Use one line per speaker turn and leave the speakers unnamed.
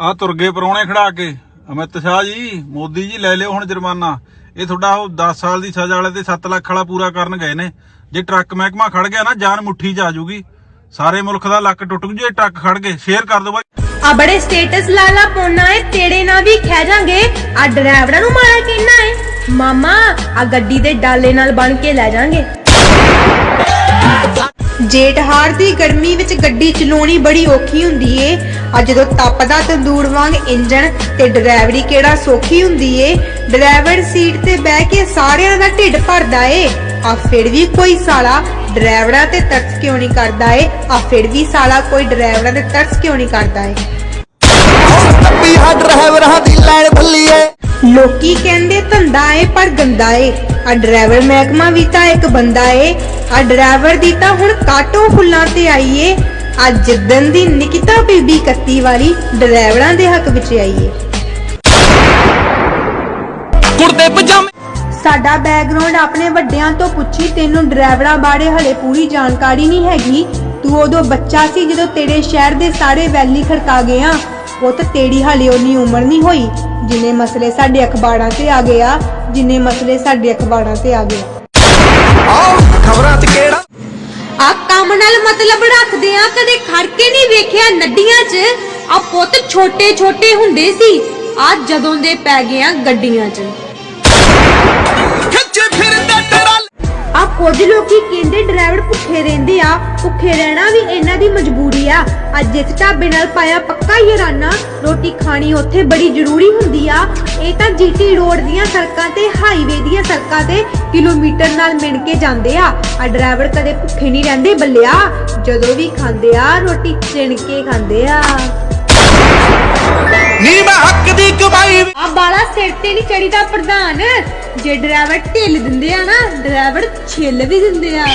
ਆ ਤੁਰ ਗਏ ਪਰੌਣੇ ਖੜਾ ਕੇ। ਅਮਿਤ ਸ਼ਾਹ ਜੀ, ਮੋਦੀ ਜੀ ਲੈ ਲਿਓ ਹੁਣ ਜੁਰਮਾਨਾ। ਇਹ ਤੁਹਾਡਾ ਉਹ 10 ਸਾਲ ਦੀ ਸਜ਼ਾ ਵਾਲੇ ਤੇ 7 ਲੱਖ ਵਾਲਾ ਪੂਰਾ ਕਰਨ ਗਏ ਨੇ। ਜੇ ਟਰੱਕ ਮਹਿਕਮਾ ਖੜ ਗਿਆ ਨਾ, ਜਾਨ ਮੁੱਠੀ 'ਚ ਆ ਜਾਊਗੀ ਸਾਰੇ ਮੁਲਕ ਦਾ ਲੱਕ ਟੁੱਟ ਜੂ, ਜੇ ਟਰੱਕ ਖੜ ਗਏ ਸ਼ੇਅਰ ਕਰ ਦਿਓ ਬਾਈ।
ਆ ਬੜੇ ਸਟੇਟਸ ਲਾਲਾ ਪੋਨਾ ਏ, ਤੇਰੇ ਨਾਲ ਵੀ ਖਹਿ ਜਾਾਂਗੇ। ਆ ਡਰਾਈਵਰਾਂ ਨੂੰ ਮਾਰਾ ਕਹਿਣਾ ਏ। ਮਾਮਾ, ਆ ਗੱਡੀ ਦੇ ਡਾਲੇ ਨਾਲ ਬਣ ਕੇ ਲੈ ਜਾਾਂਗੇ।
ਜੇਠ ਦੀ ਗਰਮੀ ਵਿੱਚ ਗੱਡੀ ਚਲਾਉਣੀ ਬੜੀ ਔਖੀ ਹੁੰਦੀ ਏ। ਆ ਜਦੋਂ ਤਪਦਾ ਤੰਦੂਰ ਵਾਂਗ ਇੰਜਣ ਤੇ ਡਰਾਈਵਰੀ ਕਿਹੜਾ ਸੌਖੀ ਹੁੰਦੀ ਏ? ਡਰਾਈਵਰ ਸੀਟ ਤੇ ਬਹਿ ਕੇ ਸਾਰਿਆਂ ਦਾ ਢਿੱਡ ਭਰਦਾ ਏ। ਆ ਫਿਰ ਵੀ ਕੋਈ ਸਾਲਾ ਡਰਾਈਵਰਾਂ ਤੇ ਤਰਸ ਕਿਉਂ ਨਹੀਂ ਕਰਦਾ ਏ? ਆ ਫਿਰ ਵੀ ਸਾਲਾ ਕੋਈ ਡਰਾਈਵਰਾਂ ਤੇ ਤਰਸ ਕਿਉਂ ਨਹੀਂ ਕਰਦਾ ਏ?
ਟੱਪੀ ਹਾ ਡਰਾਈਵਰਾਂ ਦੀ
ਲੋਕੀ ਕਹਿੰਦੇ ਧੰਦਾ ਏ ਪਰ ਗੰਦਾ ਏ। ਆ ਡਰਾਈਵਰ ਮਹਿਕਮਾ ਵੀ ਤਾਂ ਇੱਕ ਬੰਦਾ ਏ। ਆ ਡਰਾਈਵਰ ਦੀ ਤਾਂ ਹੁਣ ਕਾਟੋ ਫੁੱਲਾਂ ਤੇ ਆਈ ਏ। ਆ ਜਿੱਦਨ ਦੀ ਨਿਕਿਤਾ ਬੀਬੀ ਕੱਤੀ ਵਾਲੀ ਡਰਾਈਵਰਾਂ ਦੇ ਹੱਕ ਵਿੱਚ ਆਈ ਏ।
ਕੁੜਤੇ ਪਜਾਮੇ।
ਸਾਡਾ ਬੈਕਗ੍ਰਾਉਂਡ ਆਪਣੇ ਵੱਡਿਆਂ ਤੋਂ ਪੁੱਛੀ ਤੈਨੂੰ ਡਰਾਈਵਰਾਂ ਬਾਰੇ ਹਲੇ ਪੂਰੀ ਜਾਣਕਾਰੀ ਨਹੀਂ ਹੈਗੀ। ਤੂੰ ਉਦੋਂ ਬੱਚਾ ਸੀ ਜਦੋਂ ਤੇਰੇ ਸ਼ਹਿਰ ਦੇ ਸਾਰੇ ਵੈਲੀ ਖੜਕਾ ਗਏ ਆ। ਉਹ ਤਾਂ ਤੇਰੀ ਹਲੇ ਉਨੀ ਉਮਰ ਨਹੀਂ ਹੋਈ ਜਿੰਨੇ ਮਸਲੇ ਸਾਡੇ ਅਖਬਾਰਾਂ ਤੇ ਆ ਗਏ ਆ ਜਿੰਨੇ ਮਸਲੇ ਸਾਡੇ ਅਖਬਾਰਾਂ ਤੇ ਆ ਗਏ ਆ।
ਆਹ ਖਬਰਾਂ 'ਚ ਕਿਹੜਾ?
ਆ ਕੰਮ ਨਾਲ ਮਤਲਬ ਰੱਖਦੇ ਆ ਕਦੇ ਖੜ ਕੇ ਨਹੀਂ ਵੇਖਿਆ ਨੱਡੀਆਂ 'ਚ। ਆ ਪੁੱਤ ਛੋਟੇ ਛੋਟੇ ਹੁੰਦੇ ਸੀ ਆ ਜਦੋਂ ਦੇ ਪੈ ਗਏ ਆ ਗੱਡੀਆਂ 'ਚ।
ਆ ਕੁਝ ਲੋਕੀ ਕਹਿੰਦੇ ਡਰਾਈਵਰ ਭੁੱਖੇ ਰਹਿੰਦੇ ਆ, ਭੁੱਖੇ ਰਹਿਣਾ ਵੀ ਇਹਨਾਂ ਦੀ ਮਜਬੂਰੀ ਆ। ਅੱਜ ਜਿਸ ਢਾਬੇ ਨਾਲ ਪਾਇਆ ਪੱਕਾ ਯਾਰਾਨਾ, ਰੋਟੀ ਖਾਣੀ ਉੱਥੇ ਬੜੀ ਜ਼ਰੂਰੀ ਹੁੰਦੀ ਆ। ਇਹ ਤਾਂ ਜੀਟੀ ਰੋਡ ਦੀਆਂ ਸੜਕਾਂ ਤੇ ਹਾਈਵੇ ਦੀਆਂ ਸੜਕਾਂ ਤੇ ਕਿਲੋਮੀਟਰ ਨਾਲ ਮਿਣ ਕੇ ਜਾਂਦੇ ਆ। ਆ ਡਰਾਈਵਰ ਕਦੇ ਭੁੱਖੇ ਨਹੀਂ ਰਹਿੰਦੇ ਬੱਲਿਆ। ਜਦੋਂ ਵੀ ਖਾਂਦੇ ਆ, ਰੋਟੀ ਚਿਣ ਕੇ ਖਾਂਦੇ ਆ।
ਨੀ ਮੈਂ ਹੱਕ ਦੀ ਕਮਾਈ
ਜੇ ਡਰਾਈਵਰ ਢਿੱਲ ਦਿੰਦੇ ਆ ਨਾ ਡਰਾਈਵਰ ਛਿੱਲ ਵੀ ਦਿੰਦੇ ਆ।